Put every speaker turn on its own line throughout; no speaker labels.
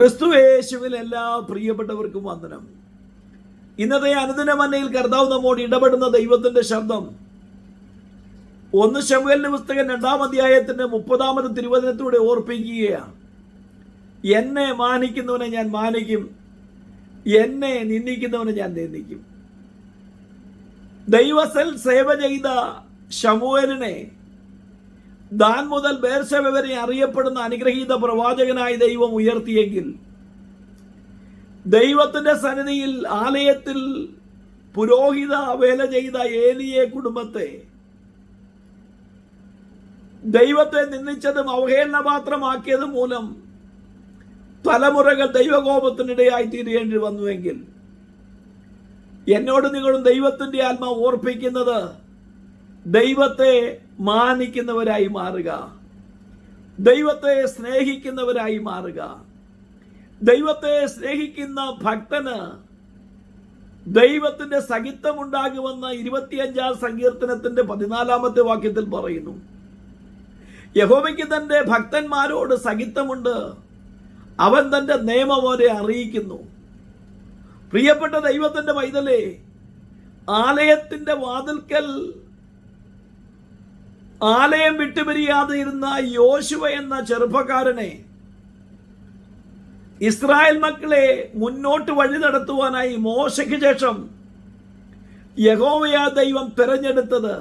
ക്രിസ്തുവേശുവിൽ എല്ലാ പ്രിയപ്പെട്ടവർക്കും വന്ദനം. ഇന്നത്തെ അനുദിന മന്നയിൽ കർത്താവ് നമ്മോട് ഇടപെടുന്ന ദൈവത്തിന്റെ ശബ്ദം. ഒന്ന് ശമുവലിന്റെ പുസ്തകം രണ്ടാം അധ്യായത്തിന്റെ മുപ്പതാമത് തിരുവചനത്തിലൂടെ ഓർപ്പിക്കുകയാണ്. എന്നെ മാനിക്കുന്നവനെ ഞാൻ മാനിക്കും. എന്നെ നിന്ദിക്കുന്നവനെ ഞാൻ നിന്ദിക്കും. ദൈവസൽ സേവ ചെയ്ത ശമുവേലിനെ ദാൻ മുതൽ ബേർശബ വരെ അറിയപ്പെടുന്ന അനുഗ്രഹീത പ്രവാചകനായി ദൈവം ഉയർത്തിയെങ്കിൽ ദൈവത്തിന്റെ സന്നിധിയിൽ ആലയത്തിൽ പുരോഹിത വേല ചെയ്ത ഏലിയെ കുടുംബത്തെ ദൈവത്തെ നിന്ദിച്ചതും അവഹേളനപാത്രമാക്കിയതും മൂലം തലമുറകൾ ദൈവകോപത്തിനിടയായി തീരേണ്ടി വന്നുവെങ്കിൽ എന്നോട് നിങ്ങളും ദൈവത്തിന്റെ ആത്മാവ് ഓർപ്പിക്കുന്നത് ദൈവത്തെ മാനിക്കുന്നവരായി മാറുക. ദൈവത്തെ സ്നേഹിക്കുന്നവരായി മാറുക. ദൈവത്തെ സ്നേഹിക്കുന്ന ഭക്തന് ദൈവത്തിന്റെ സഹിത്വമുണ്ടാകുമെന്ന് ഇരുപത്തിയഞ്ചാം സങ്കീർത്തനത്തിന്റെ പതിനാലാമത്തെ വാക്യത്തിൽ പറയുന്നു. യഹോവയ്ക്ക് തന്റെ ഭക്തന്മാരോട് സഹിത്വമുണ്ട് അവൻ തന്റെ നിയമം അവരെ അറിയിക്കുന്നു. പ്രിയപ്പെട്ട ദൈവത്തിന്റെ പൈതലേ ആലയത്തിന്റെ വാതിൽക്കൽ ആലയം വിട്ടുപിരിയാതെ ഇരുന്ന യോശുവ എന്ന ചെറുപ്പക്കാരനെ ഇസ്രായേൽ മക്കളെ മുന്നോട്ട് വഴി നടത്തുവാനായി മോശയ്ക്ക് ശേഷം യഹോവയ ദൈവം തിരഞ്ഞെടുത്തത്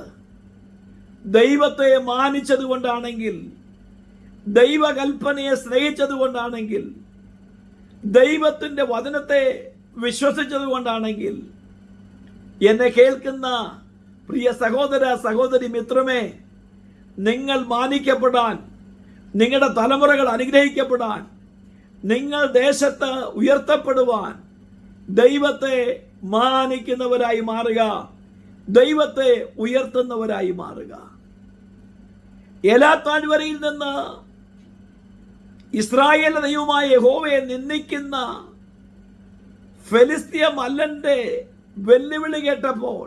ദൈവത്തെ മാനിച്ചത് കൊണ്ടാണെങ്കിൽ ദൈവകൽപ്പനയെ സ്നേഹിച്ചത് കൊണ്ടാണെങ്കിൽ ദൈവത്തിന്റെ വചനത്തെ വിശ്വസിച്ചത് കൊണ്ടാണെങ്കിൽ എന്നെ കേൾക്കുന്ന പ്രിയ സഹോദര സഹോദരി മിത്രമേ നിങ്ങൾ മാനിക്കപ്പെടാൻ നിങ്ങളുടെ തലമുറകൾ അനുഗ്രഹിക്കപ്പെടാൻ നിങ്ങൾ ദേശത്ത് ഉയർത്തപ്പെടുവാൻ ദൈവത്തെ മാനിക്കുന്നവരായി മാറുക ദൈവത്തെ ഉയർത്തുന്നവരായി മാറുക. എല്ലാ താഴ്വരയിൽ നിന്ന് ഇസ്രായേൽ ദൈവമായ യഹോവയെ നിന്ദിക്കുന്ന ഫെലിസ്തീയ മല്ലന്റെ വെല്ലുവിളി കേട്ടപ്പോൾ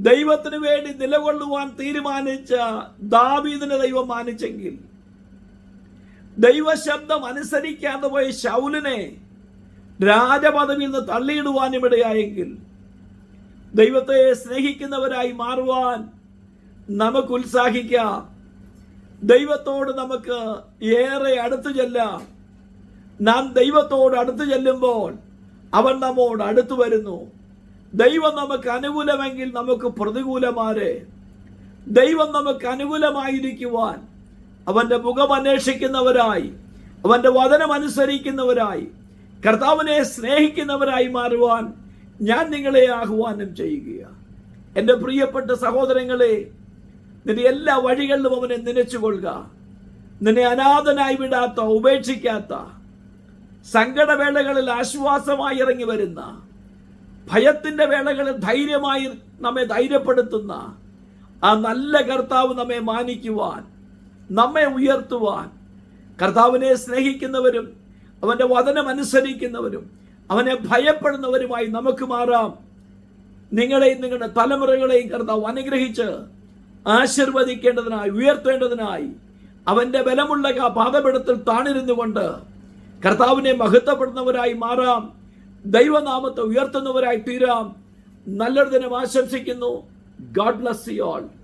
ദൈവത്തിന് വേണ്ടി നിലകൊള്ളുവാൻ തീരുമാനിച്ച ദാവീദിനെ ദൈവം മാനിച്ചെങ്കിൽ ദൈവശബ്ദം അനുസരിക്കാതെ പോയ ശൗലിനെ രാജപദവിയിൽ നിന്ന് തള്ളിയിടുവാനും ഇടയായെങ്കിൽ ദൈവത്തെ സ്നേഹിക്കുന്നവരായി മാറുവാൻ നമുക്ക് ഉത്സാഹിക്കാം. ദൈവത്തോട് നമുക്ക് ഏറെ അടുത്തു ചെല്ലാം. നാം ദൈവത്തോട് അടുത്തു ചെല്ലുമ്പോൾ അവൻ നമ്മോട് അടുത്തു വരുന്നു. ദൈവം നമുക്ക് അനുകൂലമെങ്കിൽ നമുക്ക് പ്രതികൂലമാരെ. ദൈവം നമുക്ക് അനുകൂലമായിരിക്കുവാൻ അവന്റെ മുഖം അന്വേഷിക്കുന്നവരായി അവന്റെ വചനം അനുസരിക്കുന്നവരായി കർത്താവിനെ സ്നേഹിക്കുന്നവരായി മാറുവാൻ ഞാൻ നിങ്ങളെ ആഹ്വാനം ചെയ്യുകയാണ് എന്റെ പ്രിയപ്പെട്ട സഹോദരങ്ങളെ നിന്റെ എല്ലാ വഴികളിലും അവനെ നനച്ചുകൊള്ളുക. നിന്നെ അനാഥനായി വിടാത്ത ഉപേക്ഷിക്കാത്ത സങ്കടവേളകളിൽ ആശ്വാസമായി ഇറങ്ങി വരുന്ന ഭയത്തിന്റെ വേളകളിൽ ധൈര്യമായി നമ്മെ ധൈര്യപ്പെടുത്തുന്ന ആ നല്ല കർത്താവ് നമ്മെ മാനിക്കുവാൻ നമ്മെ ഉയർത്തുവാൻ കർത്താവിനെ സ്നേഹിക്കുന്നവരും അവന്റെ വചനം അനുസരിക്കുന്നവരും അവനെ ഭയപ്പെടുന്നവരുമായി നമുക്ക് മാറാം. നിങ്ങളെയും നിങ്ങളുടെ തലമുറകളെയും കർത്താവ് അനുഗ്രഹിച്ച് ആശീർവദിക്കേണ്ടതിനായി ഉയർത്തേണ്ടതിനായി അവന്റെ ബലമുള്ള പാദപിടത്തിൽ താണിരുന്നു താണിരുന്നുകൊണ്ട് കർത്താവിനെ മഹത്വപ്പെടുന്നവരായി മാറാം. ദൈവനാമത്തെ ഉയർത്തുന്നവരായി തീരാം. നല്ലൊരു ദിനം ആശംസിക്കുന്നു. God bless you all